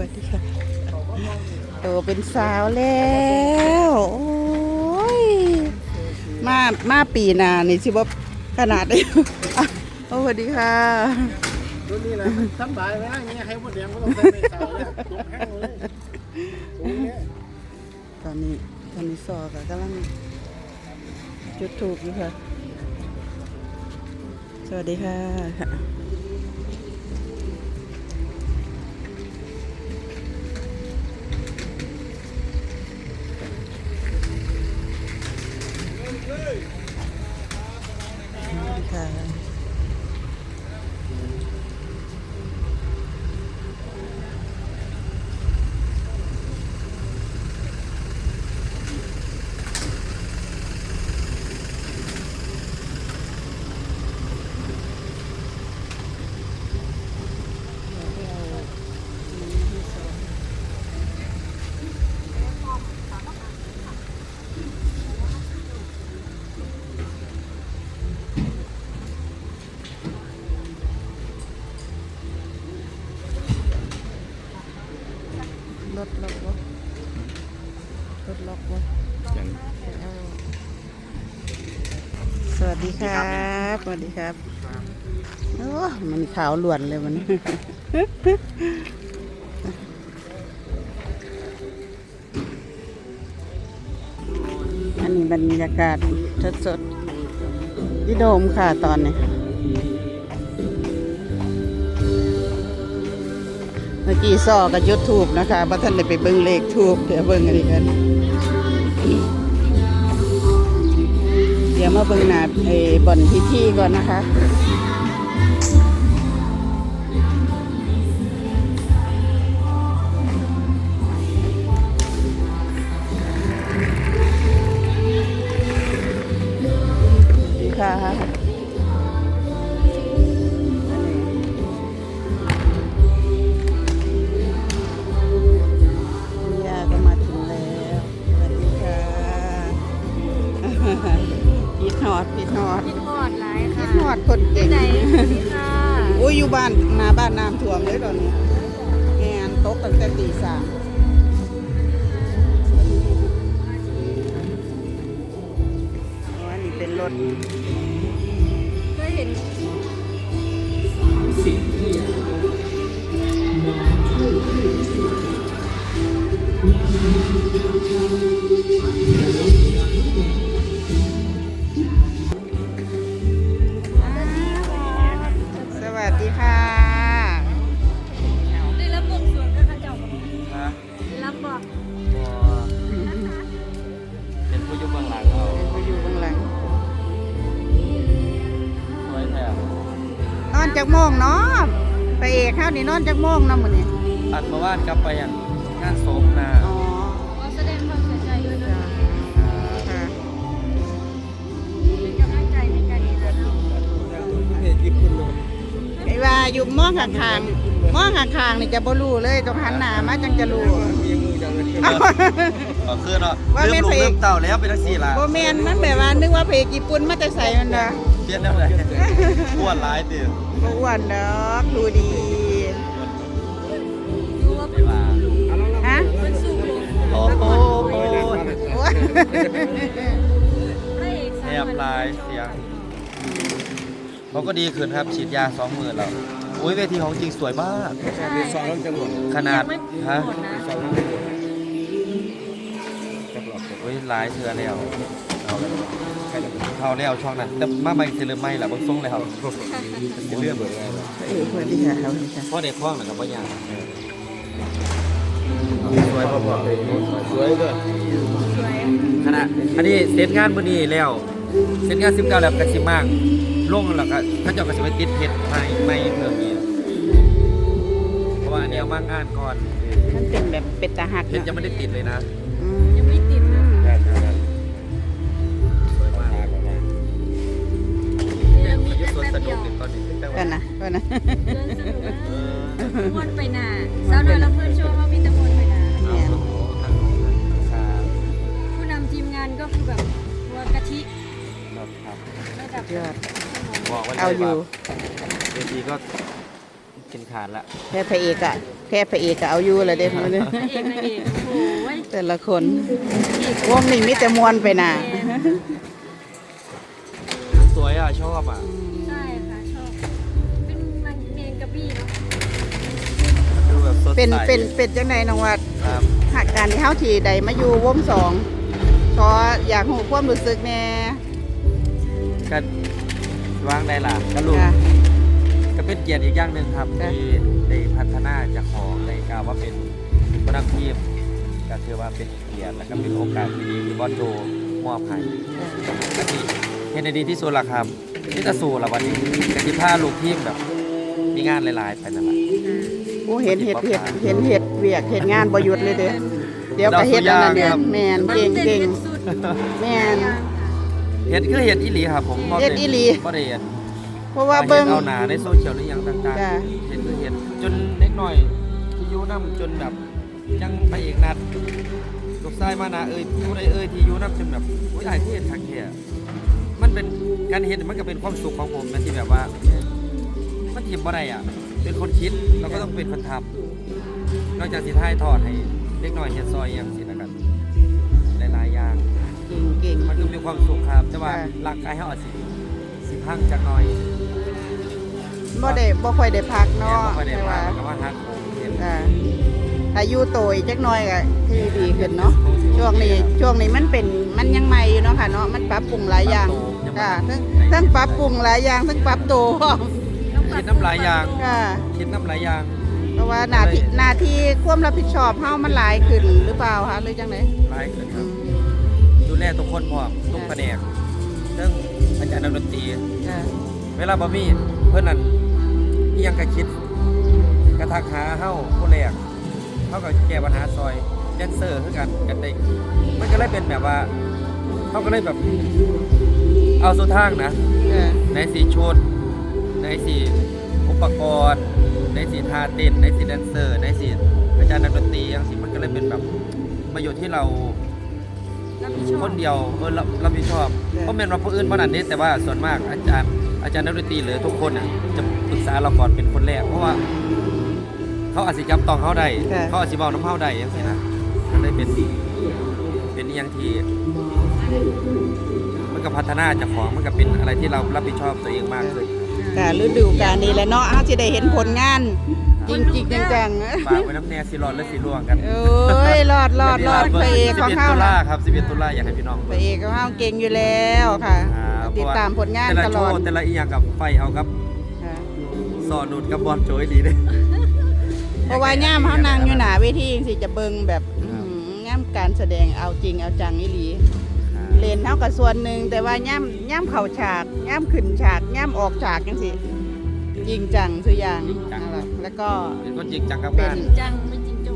วัสดีค่ะโตเป็นสาวแล้ว โอ้ย มา มาปีหนานี่สิบ่ขนาดนี้อะโอ้สวัสดีค่ะรุ่นนี้แหละสบายไหมล่ะเงี้ยให้หมดแดงก็ต้องใส่ในเสาเลยยกแห้งเลยโอ้ยเนี่ยตอนนี้ตอนนี้ซอก็กำลังจุดถูกอยู่ค่ะ สวัสดีค่ะ สวัสดีครับสวัสดีครับโอ้มันขาวล้วนเลยวันนี้อันนี้บรรยากาศสดๆที่โดมค่ะตอนนี้เมื่อกี้ซอกับยุดทูบนะคะบัท่านได้ไปเบิ่งเลขทูบเดี๋ยวเบิ่งอันนี้กันเดี๋ยวมาเบิ่งหน้าไอ้บ่อนพิธีก่อนนะคะ ยอยู่บ้านนาบ้านน้ำท่วมเลยตอนนี้งานตกตั้งแต่ตีสามอันนี้เป็นรถเคยเห็นส จากโมงเนาะไปเอกข้าวนี่นอนจากโมงเนาะมื้อนี้อัดมาว่านกลับไปอย่างงานศพนะอ๋อขอแสดงความเสียใจด้วยนะค่ะเป็นกำลังใจในการดีแล้วเนาะเพจญี่ปุ่นเลยไอ้ว่าอยู่มองข้างๆมองข้างๆนี่จะบ่รู้เลยต้องหันหน้ามาจังจะรู้มีมือจังเลยก็คือเนาะว่าลืแม่มนลูกพระเอกลืมเต่าแล้วเป็นทักซี่ล่ะบ่แม่นมันแบบว่านึกว่าเพลงญี่ปุ่นมาแต่ใส่มันน่ะ เทียนได้ไหมอ้วนร้ายติบ่อ้วนดอกดูดีไม่ว่าฮะโอ้โหโอ้ยพระเอกแทบลายเสียงเขาก็ดีขึ้นครับฉีดยาสองหมื่นแล้วอุ้ยเวทีของจริงสวยมาก มีสองร้อยจังหวดขนาดฮะหมดนะสองร้อยจังหวัดอุ้ยหลายเทือแล้ว เอาเลยเขาแล้วช่องนั้นแต่มาใหม่สิเริ่มใหม่ละบิ่งทรงแล้วจะเลื่อเบิดเลยเออสวัสดีค่ะสวัสดีค่ะพ่อเด็กคล้องนะครับว่ายางสวยพ่อสวยด้วยขณะอันนี้เสร็จงานมื้อนี้แล้วเสร็จงาน19แล้วก็สิมากลงแล้วก็เขาเจ้าก็สิไปติดเพชรใหม่ใหม่เพิ่มอีกเพราะว่าอันนี้เอามางานก่อนมันเป็นแบบเป็นตาหักเพชรยังไม่ได้ติดเลยนะ ยุแต่สวนแป๊บสนุเดีกยวติดตอนนี้แต่ก็ว่านะก็นะเดินสนุกเออม้วนไปหน้าสาวน้อยลำเพื่อนโชว์ว่ามีแตะมวนไปหน้าเอาโอ้โหทางทางผู้นำทีมงานก็คือแบบตัวกะทิครับครับระดับยอดบอกไว้เลยเอาอยู่ว่าเวทีก็กินขาดละแค่พระเอกอะแค่พระเอกก็เอาอยู่แล้วเด้มื้อนี้พระเอกนางเอกโอ้ยแต่ละคนวงนี้มีแต่มวนไปน่ะสวยอะชอบอะ เป็นเป็นเป็นจังไดน้องวัดครับหากการที่เฮาที่ใดมาอยู่วงสองขออยากรู้ความรู้สึกแหน่ก็วางได้ล่ะก็รู้ค่ะก็เป็นเกียรติอีกอย่างหนึ่งครับค่ะที่ได้พัฒนาจากของในกล่าวว่าเป็นผู้นำทีมก็ถือว่าเป็นเกียรติและก็เป็นโอกาสที่ดีที่บอสโจมอบให้ก็ที่เห็นในดีที่สุดละครับที่จะสู่ละวันนี้กติภาลูกทีมแบบมีงานหลาย ๆ ไปนั่นแหละ โอ้เห็นเห็ดเห็ดเห็นเห็ดเวียกเห็ดงานบ่หยุดเลยเด้อเดี๋ยวก็เฮ็ดอันนั้นเด้อแม่นเก่งเก่งสุดแม่นเห็นคือเห็นอีหลีครับผมบ่ได้เห็นอีหลีบ่ได้เห็นเพราะว่าเบิ่งห็นเอาหนาในโซเชียลหรือหยังต่างจ้ะๆเห็นคือเห็นจนเล็กหน่อยที่อยูนํจนแบบยังไปเอกนัดลูกชายมานะเอ้ยผู้ใดเอ้ยที่อยูนํจนแบบโอ้ยอายที่เห็นทักแท้มันเป็นการเห็นมันก็เป็นความสุขของผมนะที่แบบว่ามันทีมบ่ได้อะ เป็นคนคิดเราก็ต้องเป็นคนทำนอกจากสิท้ายทอดให้เล็กน้อยเฮ็ดซอยอหย่างสินะครับหลายๆอย่างเก่งเก่งมันก็มีความสุขครับ แต่ว่าค่ะร่างกายเขาอาจสิสิพังจักหน่อยบ่ได้บ่ค่อยได้พักแม่เนาะบ่ค่อยได้แต่มาว่ามันก็ว่าฮักผมเห็นค่ะถ้าอยู่โตอีกจักหน่อยก็คือดีขึ้นเนาะช่วงนี้ช่วงนี้มันเป็นมันยังใหม่อยู่เนาะค่ะเนาะมันปรับปรุงหลายอย่างค่ะทั้งทั้งปรับปรุงหลายอย่างทั้งปรับโตพร้อม คิดน้ำหลายอย่าง ค่ะคิดน้ำหลายอย่าง เพราะว่าหน้าที่หน้าที่ความรับผิดชอบเฮามันหลายขึ้นหรือเปล่าคะหรือจังไดหลายขึ้นคอืรับมดูแลทุกคนพร้อมทุกแผนกเรื่องอาจารย์นักดนตรี ค่ะ เวลาบ่มีเพื่อนนั่นอิหยังก็คิดกระทักหาเฮาผู้แรกเฮาก็แก้ปัญหาซอยแดนเซอร์คือกันกันได้มันก็เลยเป็นแบบว่าเฮาก็เลยแบบเอาสุดทางนะ ค่ะ ในสีชุด ในสีอุปกรณ์ในสีท่าเต้นในสีแดนเซอร์ในสีอาจารย์นักดนตรีอย่างสิมันก็เลยเป็นแบบประโยชน์ที่เรารับผิดชอบคนเดียวเออรับรับผิดชอบเพราะแม่นว่าผู้อื่นบ่นั่นนี่แต่ว่าส่วนมากอาจารย์อาจารย์นักดนตรีหรือทุกคนอะจะปรึกษาเราก่อนเป็นคนแรกเพราะว่า เขาอาจสิจับต้องเขาได้ค่ะ เขาอาจสิเว้าน้ำเขาได้จังซี่นะมันได้เป็นเป็นอหย่างที่มันก็พัฒนาเจากของมันก็เป็นอะไรที่เรารับผิดชอบตัวเองมากขึ้น ค่ะฤดูกาลนี้แหละเนาะเฮาสิได้เห็นผลงาน จริงๆจังๆฝากไว้น้ำแน่สิรอดและสิร่วงกันโอ้ยรอดรอดรอดพระเอกของ11เฮาตุลาน่ะครับ11ตุลาอยากให้พี่น้องพระเอกของเฮาเก่งอยู่แล้วค่ะครับติดตามผลงานแต่ละตโชลอดว์แต่ละอีหยังกับไฟเอาครับค่ะสอนนุดกับบอลโจยดีเด้เพราะว่าย่ามเฮานั่งอยู่หน้าเวทีจังสิจะเบิ่งแบบอื้อหือย่ามการแสดงเอาจริงเอาจังอีหลีเล่นเฮาก็ส่วนหนึ่งแต่ว่าย่าม ย่ามเข้าฉากย่ามขึ้นฉากย่ามออกฉากจังสิจริงจังทุกอย่างนั่นแหละแล้วก็ เป็นคนจริงจังกับเป็งานจริงจังไม่จริงโจ้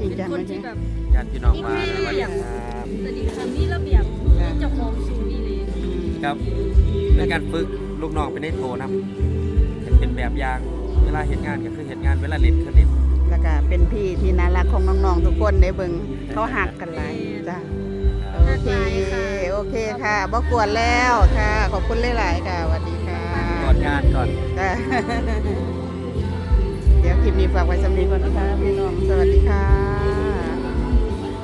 จริงจัง เป็นคนไม่จริที่งแบบญาติพี่น้องมาสวัสดีครับสนิทคำนี้ระเบียบมีเจ้าของสูงนี่เลยครับเป็นการฝึกลูกน้องไปในโตนำเป็นแบบอย่างเวลาเห็นงานก็คือเห็นงานเวลาเล่นคือเล่นแล้วก็เป็นพี่ที่น่ารักของน้องๆทุกคนได้เบิ่งเขาหักกันหลายจ้ะ โอเค โอเคค่ะบ่กวนแล้วค่ะ ขอบคุณหลายๆค่ะสวัสดีค่ะก่อนงานก่อนค่ะเดี๋ยวคลิปนี้ฝากไว้สำนีก่อนนะคะพี่น้อง สวัสดีค่ะ